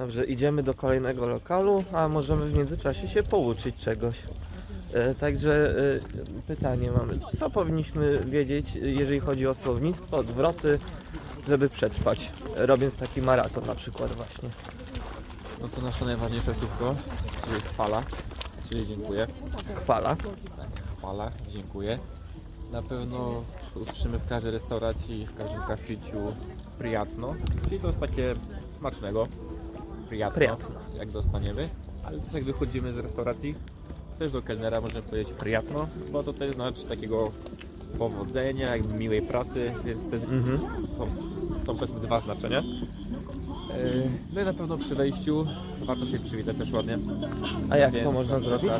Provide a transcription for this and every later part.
Dobrze, idziemy do kolejnego lokalu, a możemy w międzyczasie się pouczyć czegoś. E, Także e, pytanie mamy, co powinniśmy wiedzieć, jeżeli chodzi o słownictwo, odwroty, żeby przetrwać, robiąc taki maraton na przykład właśnie. No to nasze najważniejsze słówko, czyli chwala, czyli dziękuję. Chwala. Tak, chwala, dziękuję. Na pewno usłyszymy w każdej restauracji, w każdym kaficiu priatno, czyli to jest takie smacznego. Priatno. jak dostaniemy. Ale też jak wychodzimy z restauracji, też do kelnera możemy powiedzieć priatno, bo to też znaczy takiego powodzenia, jakby miłej pracy, więc te Mhm. są, są powiedzmy dwa znaczenia. Yy, No i na pewno przy wejściu warto się przywitać też ładnie. A jak to Więc można na zrobić?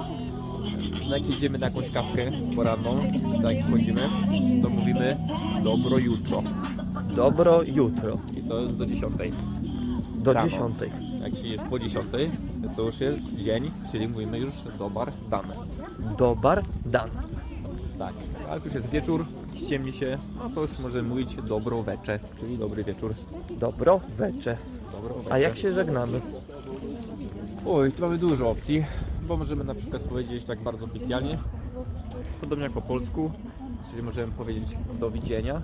no jak jedziemy na jakąś kawkę poranną, tak jak wchodzimy, to mówimy dobro jutro. Dobro jutro. I to jest do 10. Do dziesiątej. Jak się jest po 10, to już jest dzień, czyli mówimy już dobar dane. Dobar dan. Tak. A jak już jest wieczór, ściemni się, no to już możemy mówić dobro wecze, czyli dobry wieczór. Dobro wecze. Dobro wecze. A jak się żegnamy? Oj, tu mamy dużo opcji, bo możemy na przykład powiedzieć tak bardzo oficjalnie, podobnie jak po polsku, czyli możemy powiedzieć do widzenia,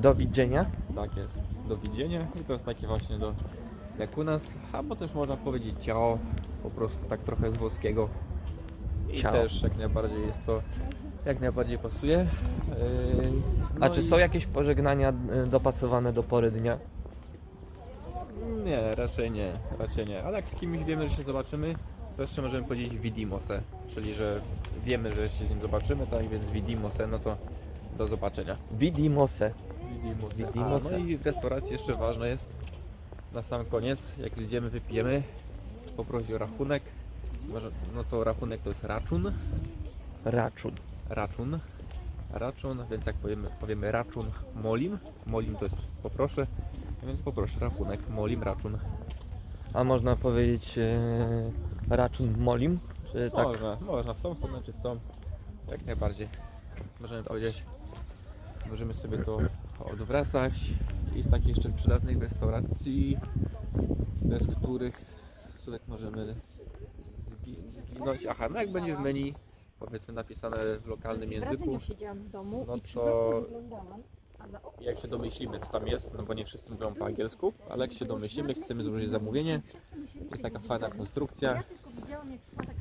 Do widzenia. tak jest, do widzenia i to jest takie właśnie do, jak u nas, albo też można powiedzieć ciao, po prostu tak trochę z włoskiego i Ciao. też jak najbardziej jest to, jak najbardziej pasuje. Yy, A no czy i- są jakieś pożegnania y, dopasowane do pory dnia? Nie, raczej nie, raczej nie. Ale jak z kimś wiemy, że się zobaczymy, to jeszcze możemy powiedzieć vidimose, czyli że wiemy, że się z nim zobaczymy, tak więc vidimose, no to do zobaczenia. Vidimose. Vidimose. Vidimose. A, no i w restauracji jeszcze ważne jest na sam koniec, jak zjemy, wypijemy, o rachunek. No to rachunek to jest raczun, Raczun. raczun, raczun, więc jak powiemy, powiemy raczun molim, molim to jest poproszę, więc poproszę rachunek, molim, raczun. A można powiedzieć y, raczun molim? Czy tak? Można, można w tą stronę czy w tą. Jak najbardziej. Możemy powiedzieć. Możemy sobie to odwracać. I z takich jeszcze przydatnych restauracji, bez których słodek możemy zgi- zginąć. Aha, no jak będzie w menu powiedzmy napisane w lokalnym języku, Ja no to- jak się domyślimy co tam jest, no bo nie wszyscy mówią po angielsku, ale jak się domyślimy, chcemy złożyć zamówienie, jest taka fajna konstrukcja. Ja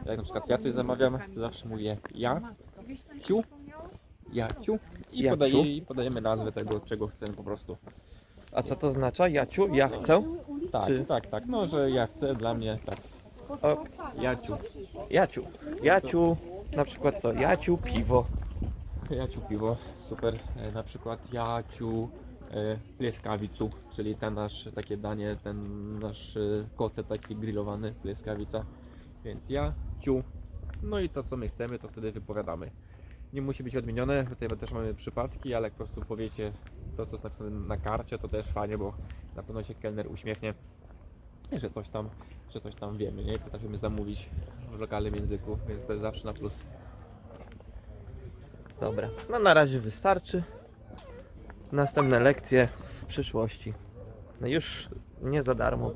jak na przykład ja coś zamawiam, to zawsze mówię ja, co mi się ciu. i, i podajemy nazwę tego, czego chcemy po prostu. A co to oznacza? Jaciu? Ja chcę? Tak, Czy- tak, tak. No, że ja chcę, dla mnie tak. O, Jaciu. Jaciu. Jaciu. Na przykład co? Jaciu piwo. Jaciu piwo, super. E, Na przykład Jaciu e, pleskawicu, czyli ten nasz takie danie, ten nasz e, kotlet taki grillowany, pleskawica. Więc ja, ciu. No i to co my chcemy, to wtedy wypowiadamy. Nie musi być odmienione, tutaj też mamy przypadki, ale jak po prostu powiecie to, co jest napisane na karcie, to też fajnie, bo na pewno się kelner uśmiechnie, że coś tam, że coś tam wiemy, nie? Potrafimy zamówić w lokalnym języku, więc to jest zawsze na plus. Dobra. No na razie wystarczy. Następne lekcje w przyszłości. No już nie za darmo.